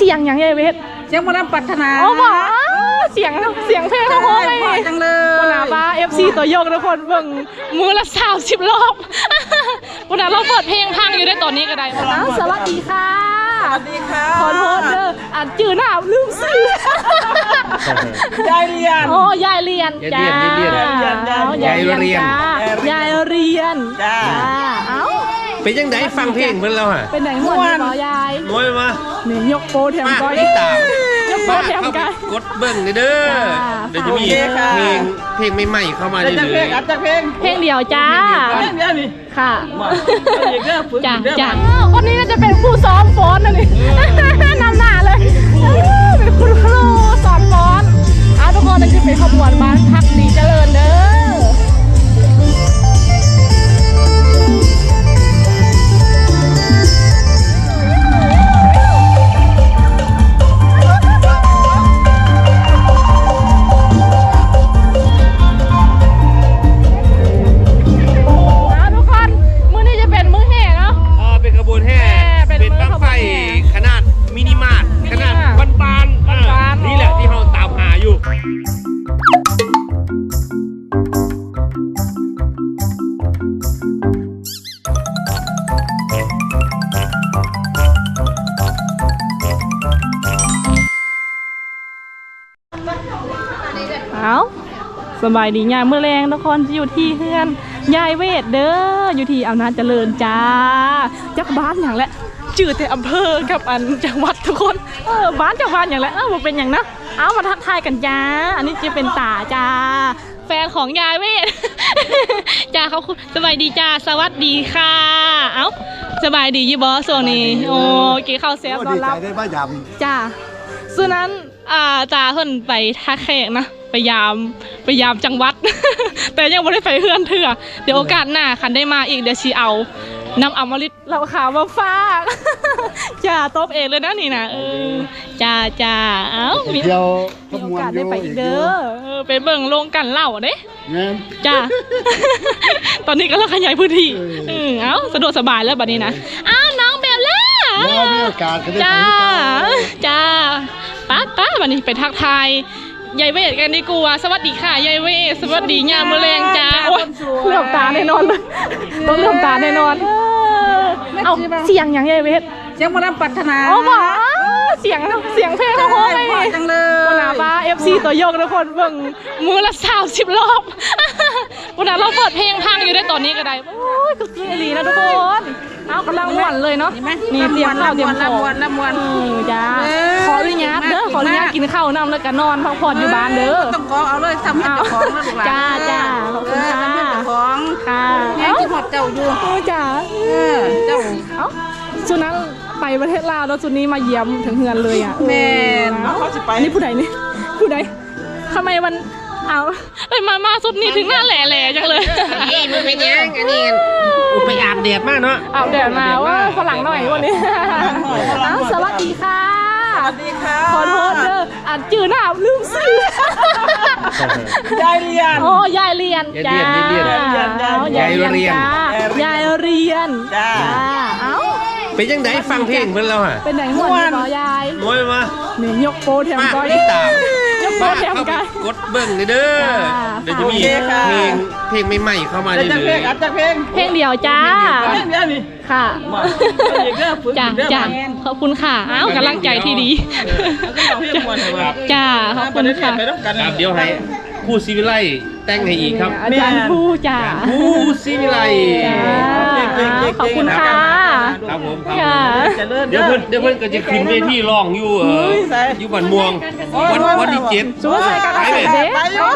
เสียงอย่างยายเวทเสียงหมอลำปรัฒนาอ๋อหวาเสียงเสียงเพลงเขาโค้งเลยพอจังเลปุยนาบ้าเอฟซีตัวยกทุกคนเบิ่งมือละสามสิบรอบปุนาเราเปิดเพลงพังอยู่ได้ตอนนี้ก็ได้อ้าวสวัสดีค่ะสวัสดีค่ะขอโทษเด้ออ่านจื่อหน้าลืมซื้อยายเรียนโอ้ยายเรียนจ้ายายเรียนยายเรียนอ๋อยายเรียนจ้ายายเรียนจ้า เอ้าเป็นยังไงฟังเพลงเพิ่นแล้วฮะเป็นไหนม่วนบ่ยายน้อยมานี่ยกโปแถมมาก้อยติดตามยกโปมาแถมเข้าไปก้อยกดเบิ่งเลยเด้อจ้า เดี๋ยวจะมีโอเคค่ะ เพลงเพลงใหม่ๆเข้ามาได้เรื่จากเพลองยอัดจากเพลงเพลงเดียวจ้า เพลงเดียวนี่ค่ะมาเอาอีกเด้อฝึกจ้าอีกเด้อจ้าคนนี้น่าจะเป็นผู้ซ้อมฟ้อนนะนี่ นำหน้าเลย เอาสบายดียามเมื่อแรงทุกคนที่อยู่ที่เฮือนยายเวทเด้ออยู่ที่อำนาจเจริญจ้าจักบ้านอย่างแหละจืดแต่อำเภอกับอันจังหวัดทุกคนเออบ้านจากบ้านอย่างแหละเออบ่เป็นอย่างนะเอามาทักทายกันจ้า อันนี้จะเป็นตาจ้า แฟนของยายเวทจ้าเขาคุณสบายดีจ้าสวัสดีค่ะ เอ้าสบายดียี่บอส่วนนี้ โอ้กี่ข้าวเซฟตอนรับได้บ้ายจ้าส่วนนั้น อ่าจ่าเพิ่นไปท่าแขกนะไปยามไปยามจังหวัด แต่ยังไม่ได้ไปเฮือนเถื่อเดี๋ยวโอกาสหน้าคันได้มาอีกเดี๋ยวชีเอานำอมฤตเราขาวมาฝากจ้าตบเองเลยนะนี่นะเออจ้าจ้าเอ้าำมีเที่ยวขมีโอบวนกาสอได้ยู่ไปอีกเด้อเออไปเบิ่งโรงกันเหล่าเด้เงี้ยจ้าตอนนี้ก็เราขยายพื้นที่เออเออเอ้าสะดวกสบายแล้วบัดนี้นะอ้าวน้องเบลล่าแล้วมีโอกาสก็ได้จ้าไปกันจ้าป้าป้า วันนี้ไปทักทายยายเวทกันดีกว่าสวัสดีค่ะยายเวทสวัสดียามมะแรงจ้าโอ้ยเหลื่อมตาแน่นอนเลยต้องเหลื่อมตาแน่นอนเออเอาเสียงอย่างยายเวทเสียงหมอลำปรัฒนาอ๋อหวาเสียงเสียงเพลงเขาโค้งเลยพอจังเลปุยนาบ้าเอฟซีตัวยกทุกคนเบิ่งมือละสามสิบรอบปุนาเราเปิดเพลงพังอยู่ได้ตอนนี้ก็ได้โอ้ยคือคืออีหลีนะทุกคน เอากำลังม่วนเลยเนาะนี่เตรียมข้าวเตรียมของลำวนลำวนเออจ้าเออขออนุญาตเด้อเก่งมากขออนุญาตกินข้าวนำแล้วก็นอนพักผ่อนอยู่บ้านเด้อต้องขอเอาเลยทำให้เจ้าของนะลูกหลานจ้าจ้าขอบคุณเออค่ะทำให้เจ้าของค่ะแม่เอ้าที่หอดเจ้าอยู่เออจ้าเออเจ้าเอ้าสุนั้นไปประเทศลาวแล้วสุดนี้มาเยี่ยมถึงเฮือนเลยอะแม่นเอ้าเขาสิไปนี่ผู้ใดนี่ผู้ใดทำไมมัน เอาไปมามาสุดนี้ถึงหน้าแหล่ๆจังเลยนี่มันเป็นยังอันนี้อุยไปอาบแดดมากเนาะเอาเดี๋ยวมาว่าฝรั่งหน่อยวันนี้เอ้าสวัสดีค่ะ สวัสดีค่ะ ขอโทษเด้ออ่านจื่อหน้าลืมซื้อยายเรียน โอ้ยายเรียนจ้ายายเรียนเอายายเรียนจ้ายายเรียนจ้าเอ้าเป็นยังไงฟังเพลงเพิ่นแล้วฮะเป็นไหนม่วนม่วนบ่ยายน้อยมานี่ยกโปแถมมาก้อยติดตาม ยกโปมาแถมเข้าไปก้อยกดเบิ่งเลยเด้อจ้าเดี๋ยวจะมีโอเคค่ะ เพลงเพลงใหม่ๆเข้ามาได้เรื่จากเพลองยอัดจากเพลงเพลงเดียวจ้า เพลงเดียวนี่ค่ะมาเอาอีกเด้อฝึกจ้าอีกเด้อจ้ามาขอบคุณค่ะเอ้ากำลังใจที่ดีเอาก็เอาเพลงม่วนให้ว่าจ้า ขอบคุณค่ะ ไปรับกันๆครับเดี๋ยวให้ผู้ศิวิไล แต่งให้อีกครับอาจารย์ผู้จ้าผู้ศิวิไลจ้าขอบคุณค่ะครับผมครับค่ะเจริญเดี๋ยวเพิ่นเดี๋ยวเพิ่นก็จะขึ้นเวทีร้องอยู่เอออยู่บ้านม่วงวันวันที่เจ็ดสุภาพใส่กากาใส่เด้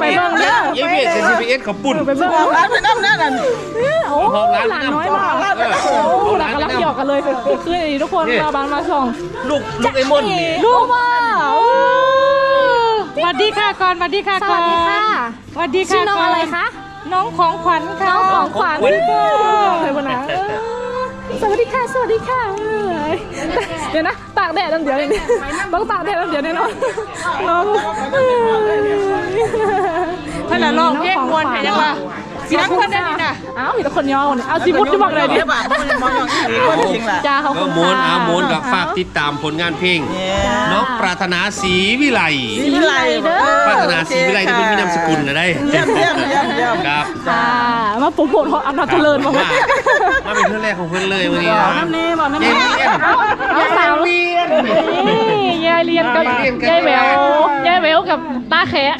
ไปเบิ่งเด้อเยเวทเซนซิเอสขับปุ่นไปเบิ่งบอกร้านไปน้ำนั่นน่ะโอ้หลานน้อยมากเออโอ้หลานกำลังหยอกกันเลยคือทุกคนมาบ้านมาส่องลูกลูกไอ้มนต์นี่รู้ว่า สวัสดีค่ะก่อนสวัสดีค่ะสก่วัอสนดีค่ะสวัสดีค่ะชื่อน้องอะไรคะ น้องของขวัญค่ะน้องของขวัญเลยวันนะสวัสดีค่ะ สวัสดีค่ะเดี๋ยวนะตากแดดน้ำเดียวนี่ต้องตากแดดน้ำเดียวแน่นอนน้องเพื่อนน่ะร้องเพลงมวนให้จังว่าสีละคนได้ดีนะเอ้ามีแต่คนย่อเนี่ยเอาสีมุดจะบอกเลยดิเนี่ยบ้ามันมองอย่างนี้ก็จริงแหละจ้าเขาก็ม้วนอาม้วนกับฝากติดตามผลงานเพลงน้อง ปรารถนาศรีวิไลสีวิไลเด้อ ปรารถนาศรีวิไลนี่เป็นมีนามสกุลนะได้เยี่ยมเยี่ยมเยี่ยมเยี่ยม ครับค่ะ มาโปรโมทของอำนาจเจริญมามามาเป็นเพื่อนแรกของเพื่อนเลยวันนี้นะน้ำนี้บอกน้ำเย็นี้นเย็นเอาสาวเรียน นี่ยายเรียนกับยายเรียนกับ ยายแหววยายแหววกับตาแขะ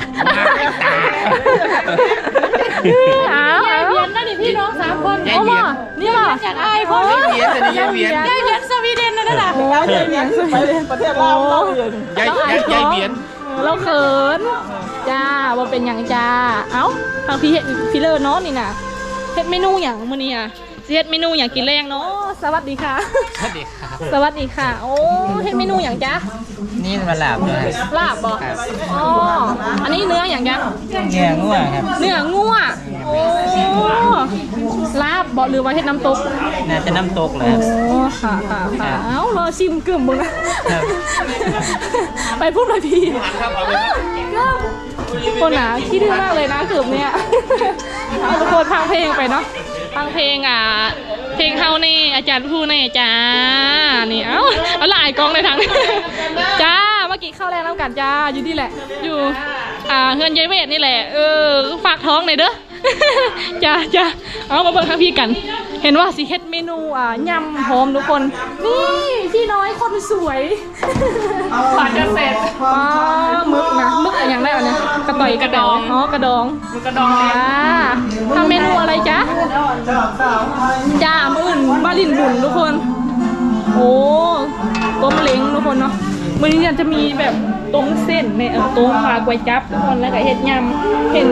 อ้าวยายเวียนนั่นนี่ พี่น้องสามคนยายเวียนนี่ป่ะจากอายพ่อยายเวียนอันนี้ยายเวียน ยายเวียนสวีเดนนั่นน่ะแล้วเยี่ยมไปเลยประเทศเราเราอยู่ยายยายยายเวียนเราเขินจ้าว่าเป็นอย่างจ้าเอ้าทางพี่เฮ็ดพี่เลอร์เนาะนี่น่ะเฮ็ดเมนูอย่างมื้อนี้อะสิ เฮ็ดเมนูอย่างกินแรงเนาะสวัสดีค่ะ สวัสดีครับ สวัสดีค่ะ โอ้เฮ็ดเมนูอย่างจ้านี่มันหลาบด้วยลาบบ่อ๋ออันนี้เนื้ออย่างจ้าแง่ง่วงครับ เนื้องัวโอ้ลาบบ่หรือว่าเฮ็ดน้ำตกน่าจะน้ำตกเลยโอ้ค่ะค่ะค่ะเอ้ารอชิมกึ่มมึงนะไปพูดเลยพี่คนหนาคิดดื้อมากเลยนะกึ่มเนี่ยเอาทุกคนฟังเพลงไปเนาะ ฟังเพลงอะ เพลงเฮานี่อาจารย์ผู้นี่จ้า นี่เอ้าเอาหลายกองเลยทั้งจ้า เมื่อกี้เข้าแรงแล้วกันจ้า อยู่นี่แหละ อยู่ อ่าเฮือนยายเวทนี่แหละ เออ ฝากท้องหน่อยเด้อ จ้าจ้าเอามาเบิกข้างพี่กัน เห็นว่าสิเฮ็ดเมนูอ่ายำหอมทุกคน นี่พี่น้อยคนสวยกว่าจะเสร็จป้ามึกนะมึกอะไรอย่างไรวะเนี่ยกระต่อยกระดองอ๋อกระดองมึกกระดองจ้าทำเมนูอะไรจ๊ะจ้ามื้ออื่นบ้าลินบุญทุกคน โอ้ต้มเล้งทุกคนเนาะ มื้อนี้เนี่ยจะมีแบบต้มเส้นในเออต้มปลากวยจับทุกคนแล้วก็เฮ็ดยำเห็น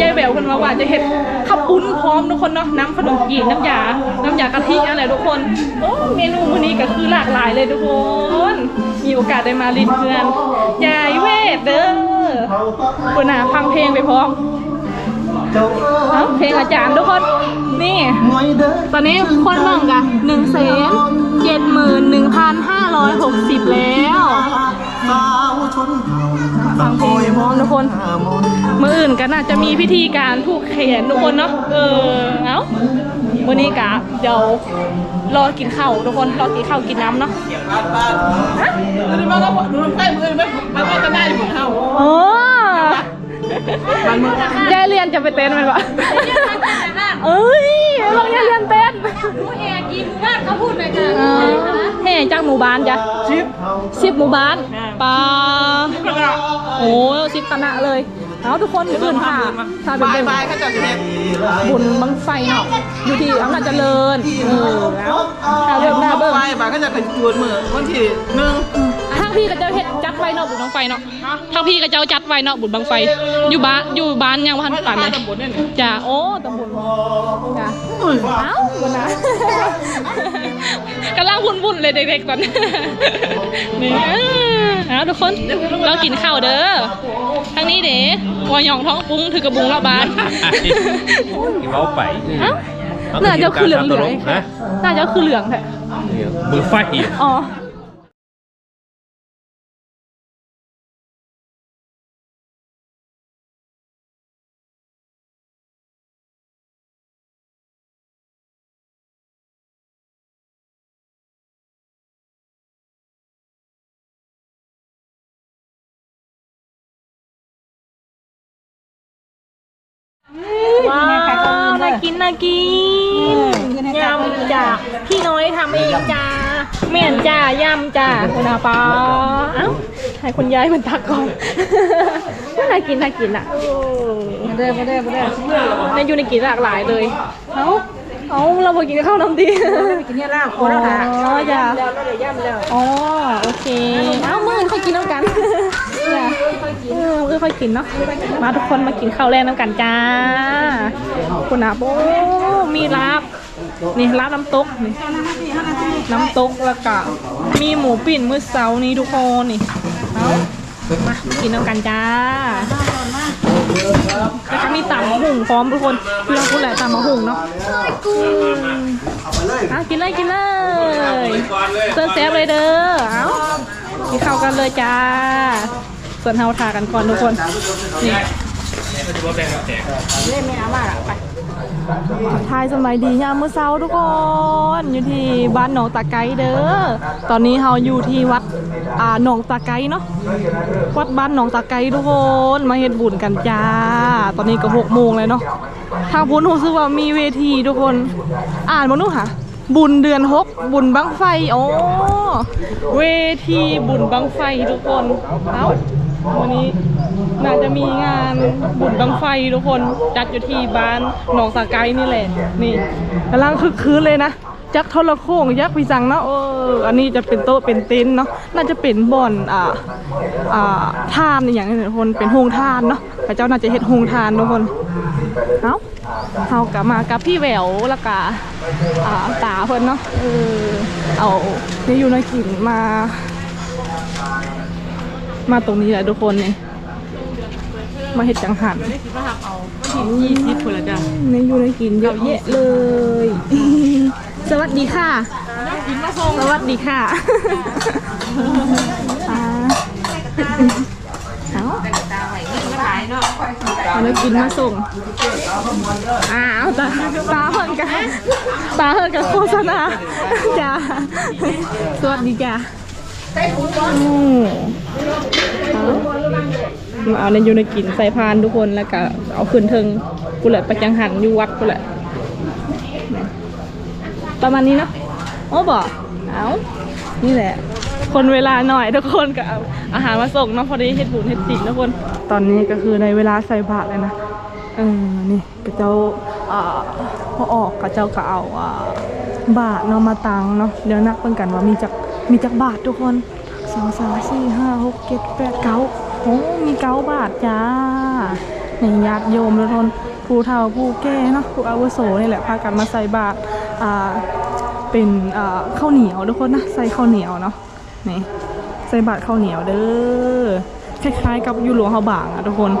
ยายแหววเพิ่นว่าว่าจะเฮ็ดข้าวปุ้นพร้อมทุกคนเนาะน้ำขนมจีนน้ำยา น้ำยากะทิอะไรทุกคนโอ้เมนูมื้อนี้ก็คือหลากหลายเลยทุกคนมีโอกาสได้มาลินเพื่อนยายเวทเด้อคุณน่ะฟังเพลงไปพร้อม เอาเพลงอาจารย์ทุกคน นี่ ตอนนี้คนเบิ่งกันหนึ่งแสนเจ็ดหมื่นหนึ่งพันห้าร้อยหกสิบแล้วฟังเพลงพร้อมทุกคนมื่ออื่นก็น่าจะมีพิธีการผูกแขนทุกคนเนาะ เออ เอ้ามื่อนี้กะเดี๋ยวรอกินข้าวทุกคนรอกินข้าวกินน้ำเนาะบ้านบ้านดูมันก็ดูมันใกล้มือมันมันก็จะได้เหมือนเฮาโอ้ ยายเรียนจะไปเต้นไหมวะเอ้ยลองยายเรียนเต้นผู้เอกยิ้มบ้านเขาพูดหน่อยค่ะเออแห่จากหมู่บ้านจ้ะชิปสิบหมู่บ้านปลาโอ้สิบคณะเลยเอาทุกคนอื่นค่ะถ้าเป็นบายเป็นบายก็จะเสร็จบุญบังไฟเนาะอยู่ที่อำนาจเจริญเออแล้วถ้าเบิ่งหน้าเบิ่งบายบายก็จะเป็นจวนมือวันที่หนึ่งทางพี่ก็จะเฮ็ด จัดไว้เนาะบุญบังไฟเนาะทางพี่ก็จะเอาจัดไว้เนาะบุญบังไฟ อยู่บ้านอยู่บ้านยังว่าทันไม่ปานมาเลยตำบลนี่จ้าโอ้ตำบลจ้าเอ้าบุญนะกำลังวุ่นๆเลยเด็กๆตอนนี้นี่เอาทุกคนเรากินข้าวเด้อทางนี้เด้วอยองท้องปุ้งถือกระบุงละบานเว้าไปเอ้าน่าจะคือเหลืองเหลืองฮะน่าจะคือเหลืองแท้มือไฟอ๋อ กินน่ากินยำจ้าพี่น้อยทำเองจ้าเมี่ยนจ้ายำจ้าคุณอาปาเอ้าให้คุณยายมันตักก่อนน่ากินน่ากินอะมาเด้อมาเด้อมาเด้อในยูในกินหลากหลายเลยเอ้าเอ้าเราไปกินข้าวน้ำดีกินเนี่ยลาบโคแล้วค่ะอ๋อจ้าแล้วเราเลยย่ำแล้วอ๋อโอเคเอ้ามื่อค่อยกินน้ำกัน จ้าเออมื่อค่อยกินเนาะมาทุกคนมากินข้าวแรงน้ำกันจ้าคุณอาโบมีลาบนี่ลาบน้ำตกนี่น้ำตกแล้วก็มีหมูปิ่นมื้อเช้านี้ทุกคนนี่เอามากินน้ำกันจ้าแล้วก็มีตำมะหุ่งพร้อมทุกคนพี่น้องพูดแหละตำมะหุ่งเนาะเอากินเลยกินเลยเสิร์ฟแซ่บเลยเด้อเอากินข้าวกันเลยจ้า ส่วนเฮาทากันก่อนทุกคนนี่เล่นไม่เอามาอะไปทายสมัยดียามมื้อเช้าทุกคน อยู่ที่บ้านหนองตะไกเด้อ ตอนนี้เราอยู่ที่วัดอ่าหนองตะไกเนาะ วัดบ้านหนองตะไกทุกคน มาเฮ็ดบุญกันจ้า ตอนนี้ก็หกโมงเลยเนาะ ทางพุ้นรู้สึกว่ามีเวทีทุกคน อ่านมาดูค่ะบุญเดือนหกบุญบังไฟ โอ้ เวทีบุญบังไฟทุกคน เอ้า วันนี้น่าจะมีงานบุญบังไฟทุกคนจัดอยู่ที่บ้านหนองตะไกนี่แหละ นี่กำลังคึกคืนเลยนะจักรโทรโค้งยักษ์พิจังเนาะเอออันนี้จะเป็นโต๊ะเป็นเต็นท์เนาะน่าจะเป็นบ่อนอ่าอ่าทานอย่างนี้ทุกคนเป็นโฮงทานเนาะพระเจ้าน่าจะเฮ็ดโฮงทานทุกคนเอ้าเฮากลับมากับพี่แหววแล้วก็อ่าตาเพิ่นเนาะเออเอาเนี่ยอยู่ในกินมา มาตรงนี้แหละทุกคนนี่มาเห็ดจังหันยี่สิบคนละจ้ะในอยู่ในกินเยอะแยะเลย สวัสดีค่ะ สวัสดีค่ะอ่าเอาเอาแล้วกินมาส่งอ้าวตาตาเหินกันตาเหินกันโฆษณาจ้าสวัสดีจ้าอื มเอามาเอาในยูในกินใส่พานทุกคนแล้วก็เอาขึ้นเทิงกูแหละประจังหันอยู่วัดกูแหละประมาณนี้เนาะโอ้บอกเอานี่แหละ คนเวลาหน่อยทุกคนก็เอาอาหารมาส่งเนาะพอดีเฮ็ดบุญเฮ็ดจิทุกคน ตอนนี้ก็คือในเวลาใส่บาตรเลยนะเออนี่กระเจ้าอ่าพอออกกระเจ้าก็เอาอ่าบาทเนาะมาตังเนาะเดี๋ยวนับเพิ่นกันว่ามีจัก มีจักบาททุกคนสองสามสี่ห้าหกเจ็ดแปดเก้าโอ้มีเก้าบาทจ้าในญาติโยมทุกคนผู้เฒ่าผู้แก่เนาะผู้อาวุโสนี่แหละพากันมาใส่บาตรอ่าเป็นอ่าข้าวเหนียวทุกคนนะใส่ข้าวเหนียวเนาะนี่ใส่บาตรข้าวเหนียวเด้อคล้ายๆกับยูหลวงเฮาบางอะทุกคน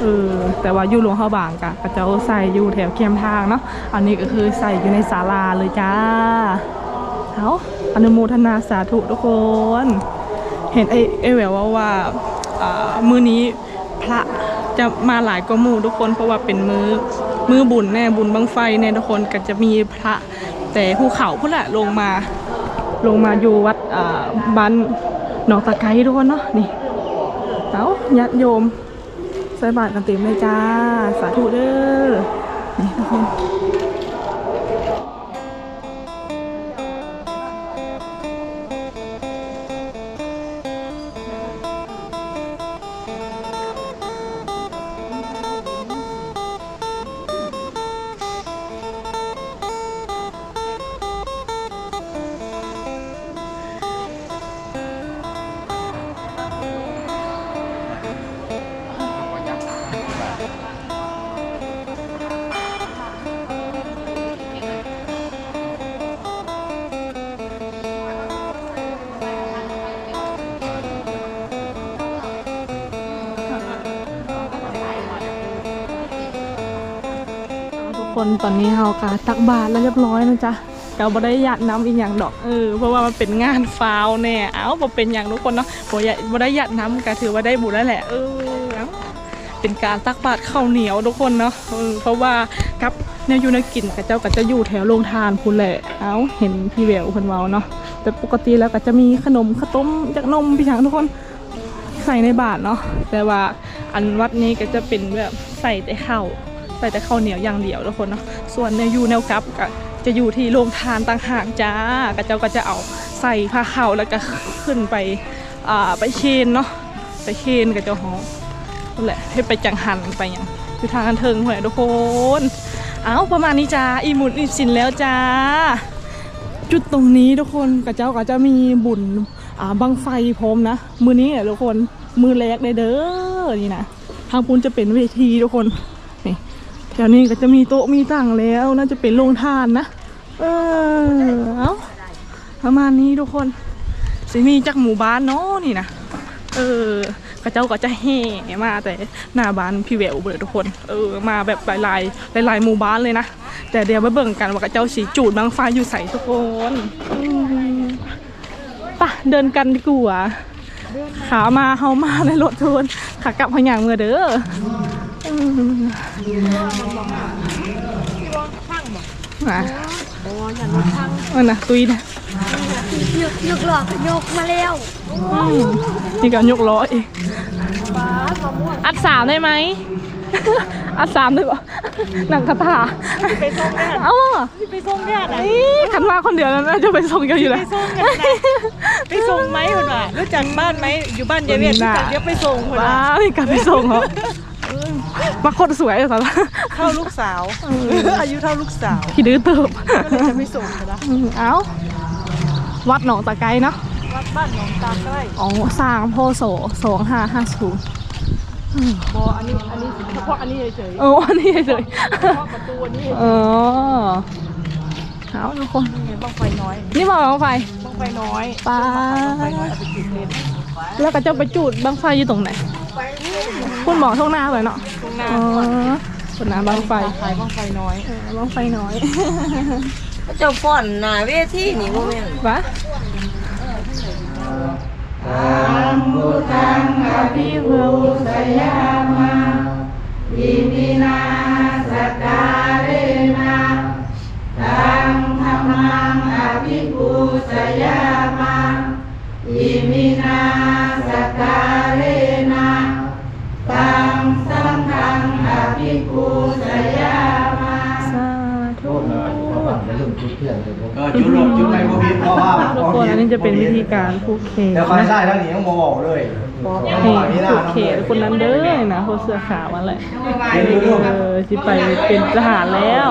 เออแต่ว่ายูหลวงเฮาบางกะกระเจ้าใส่อยู่แถวเคียมทางเนาะอันนี้ก็คือใส่อยู่ในศาลาเลยจ้าเอา อนุโมทนาสาธุทุกคน เห็นไอ้ไอ้แหววว่าว่าอ่ามือนี้พระจะมาหลายกว่าหมู่ทุกคนเพราะว่าเป็นมือมือบุญแน่บุญบังไฟแน่ทุกคนก็จะมีพระแต่ภูเขาพุ่นแหละลงมาลงมาอยู่วัดอ่าบ้านหนองตะไคร้ทุกคนเนาะนี่เอาญาติโยมใส่บาตรกันเต็มเลยจ้า สาธุเด้อนี่ทุกคน คนตอนนี้เฮากะตักบาตรแล้วเรียบร้อยนะจ๊ะเราบ่ได้หยาดน้ำอีกอย่างดอกเออเพราะว่ามันเป็นงานฟาวแน่เอ้าบ่เป็นอย่างทุกคนเนาะบ่อยากบ่ได้หยาดน้ำก็ถือว่าได้บุญแล้วแหละเออเอ้าเป็นการตักบาตรข้าวเหนียวทุกคนเนาะเออเพราะว่ากับแนวอยู่ในกินกับเจ้าก็จะอยู่แถวโรงทานคุณแหละเอ้าเห็นพี่แววเพิ่นเว้าเนาะแต่ปกติแล้วก็จะมีขนมข้าวต้มจากนมพี่ช้างทุกคนใส่ในบาทเนาะแต่ว่าอันวัดนี้ก็จะเป็นแบบใส่แต่ข้าว ใส่แต่ข้าวเหนียวอย่างเดียวทุกคนเนาะส่วนในยูแนวกับก็จะอยู่ที่โรงทานต่างหากจ้ากระเจ้าก็จะเอาใส่ผ้าขาวแล้วก็ขึ้นไปอ่าไปเชนเนาะไปเชนกับเจ้าของนั่นแหละให้ไปจังหันไปอย่างคือทางกันเทิงหัวทุกคนเอาประมาณนี้จ้าอีหมุนอีสินแล้วจ้าจุดตรงนี้ทุกคนกับเจ้าก็จะมีบุญอ่าบังไฟพร้อมนะมือนี้เนี่ยทุกคนมือแรกเลยเด้อนี่นะทางปุ้นจะเป็นเวทีทุกคน แถวนี้ก็จะมีโต๊ะมีตั้งแล้วน่าจะเป็นโรงทานนะ เออเอาประมาณนี้ทุกคนสิมีจากหมู่บ้านเนาะนี่นะเออกระเจ้าก็จะแห่มาแต่หน้าบ้านพี่แววเลยทุกคน เออมาแบบหลายๆหลายๆหมู่บ้านเลยนะแต่เดี๋ยวมาเบิ่งกันว่ากระเจ้าสีจูดบางไฟอยู่ใส่ทุกคนไปะเดินกันดีกว่าขามาเฮามาในรถทุนขากลับพยางเมื่อเด้อ มอะโอ้ยันทางเออนะตุยนะยกยกหลอกยกมาแล้วอืมนี่ก็ยกล้อเองอัดสามได้ไหมอัดสามได้ปะหนังคาถาไปส่งกันเอาอะไปส่งญาตินะนี่ขันมาคนเดียวแล้วน่าจะไปส่งกันอยู่แล้วไปส่งไหมคนว่ารู้จักบ้านไหมอยู่บ้านยายเวียนรู้จักเดี๋ยวไปส่งคนว้าว่าวมีการไปส่งเหรอ มาคนสวยเลยสาระเท่าลูกสาว อายุเท่าลูกสาวขี้ดื้อเติบก็เลยจะไปส่งกันนะอืมเอ้าวัดหนองตะไกเนาะวัดบ้านหนองตาใกล้อ๋อสร้างโพโสสองห้าห้าศูนย์บออันนี้อันนี้เฉพาะอันนี้เฉยเอออันนี้เลยๆเฉพาะประตูอันนี้เออเอาทุกคนเห็นบ้างไฟน้อย นี่บอกบังไฟบ้างไฟน้อยป้าไฟน้อยเอาไปจุดเล่นแล้วก็จะไปจุดบังไฟอยู่ตรงไหน คุณหมอท่องหน้าเลยเนาะตรงหน้าอ๋อคุณน้าบังไฟขายบ้างไฟน้อยเออบังไฟน้อยเจ้าฟ้อนหน้าเวทีนี่บ่แม่นวะส ก็จุดลมจุดไม่พอพิษเพราะว่าทุกคนอันนี้จะเป็นวิธีการผูกเขนเดี๋ยวคอยนะใช่ทั้งนี้ต้องบอกเลยนี่ผูกเขนคนนั้นเด้อนะคนเสื้อขาวนั่นแหละเออสิไปเป็นทหารแล้ว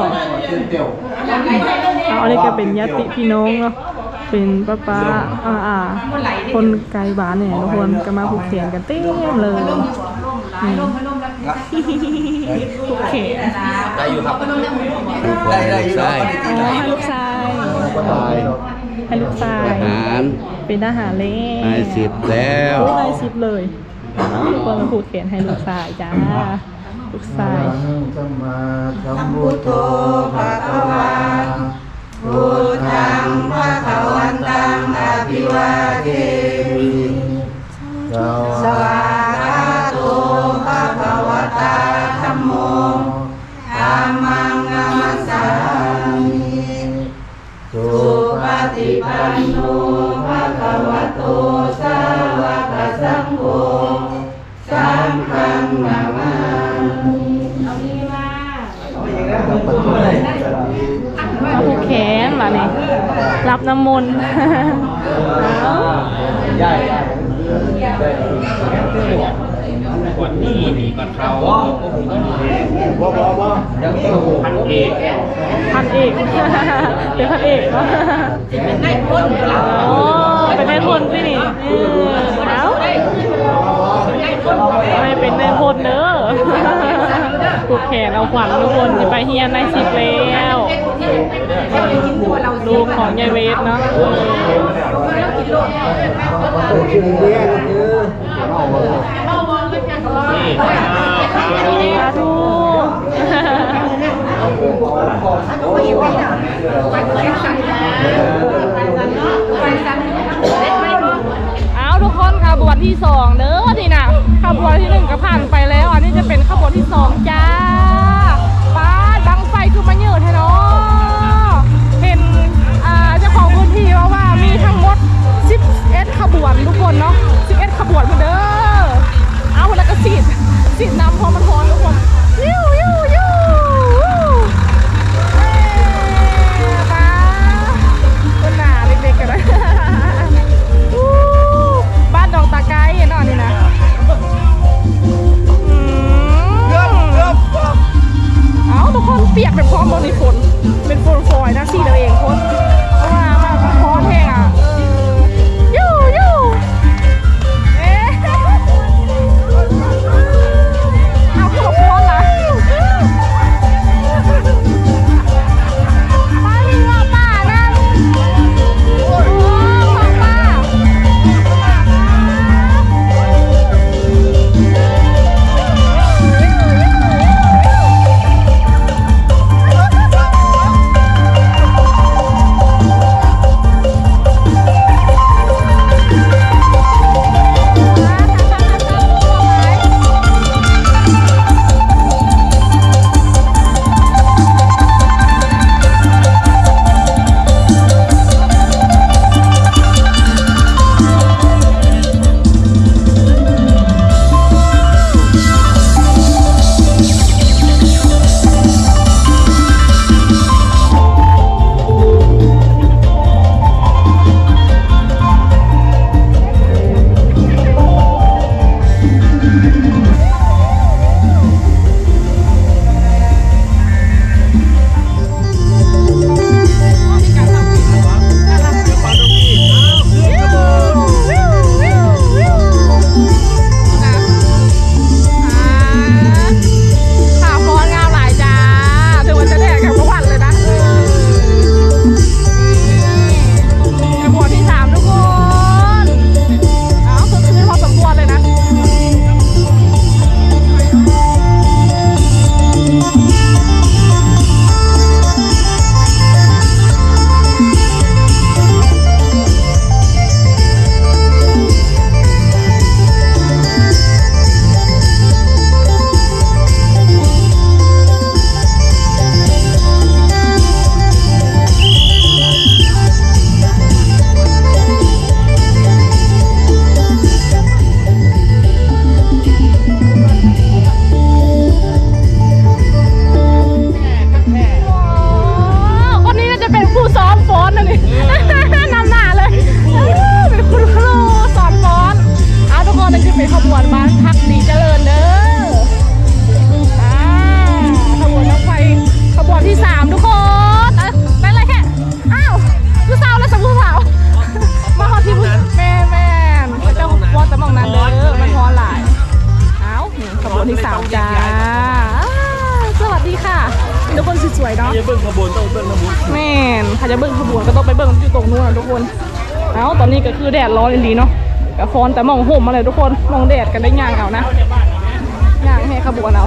เดี๋ยวเอาอันนี้ก็เป็นญาติพี่น้องเนาะเป็นป้าป้าอ่าอ่าคนไกลบ้านเนี่ยทุกคนก็มาผูกเขนกันเต็มเลยนี่ผูกเขนได้อยู่ครับได้ได้อยู่ใช่อ๋อให้ลูกชาย ตายให้ลูกชาย ทหารเป็นทหารแล้วนายสิบแล้วโอ้นายสิบเลยทุกคนมาผูกเขนให้ลูกชายจ้า ลูกชายสัมมาสัมพุทโธภะคะวาส พันเอกพันเอกเป็นพันเอกเนาะเป็นนายพลอ๋อเป็นนายพลสินี่เออเอาไม่เป็นนายพลเด้อผูกแขนเอาขวัญทุกคนจะไปเฮียนนายสิบแล้วลูกของยายเวฟเนาะเออกินเลี้ยงคือนี่สาธุ เอาทุกคนขบวนที่สองเด้อนี่นะขบวนที่หนึ่งก็ผ่านไปแล้ว อันนี้จะเป็นขบวนที่สองจ้าป้าดบังไฟคือมาเยอะแท้เนาะเห็นอาเจ้าของพื้นที่ว่าว่ามีทั้งหมด 11 ขบวนทุกคนเนาะ11 ขบวนเด้อเอาแล้วก็สีดสีดนำพอมันร้อนทุกคน ตรงนู้นทุกคน เอาตอนนี้ก็คือแดดร้อนดีเนาะกระฟอนแต่มองห่มมาเลยทุกคนมองแดดกันได้ง่างเอานะย่างให้ขบวนเอา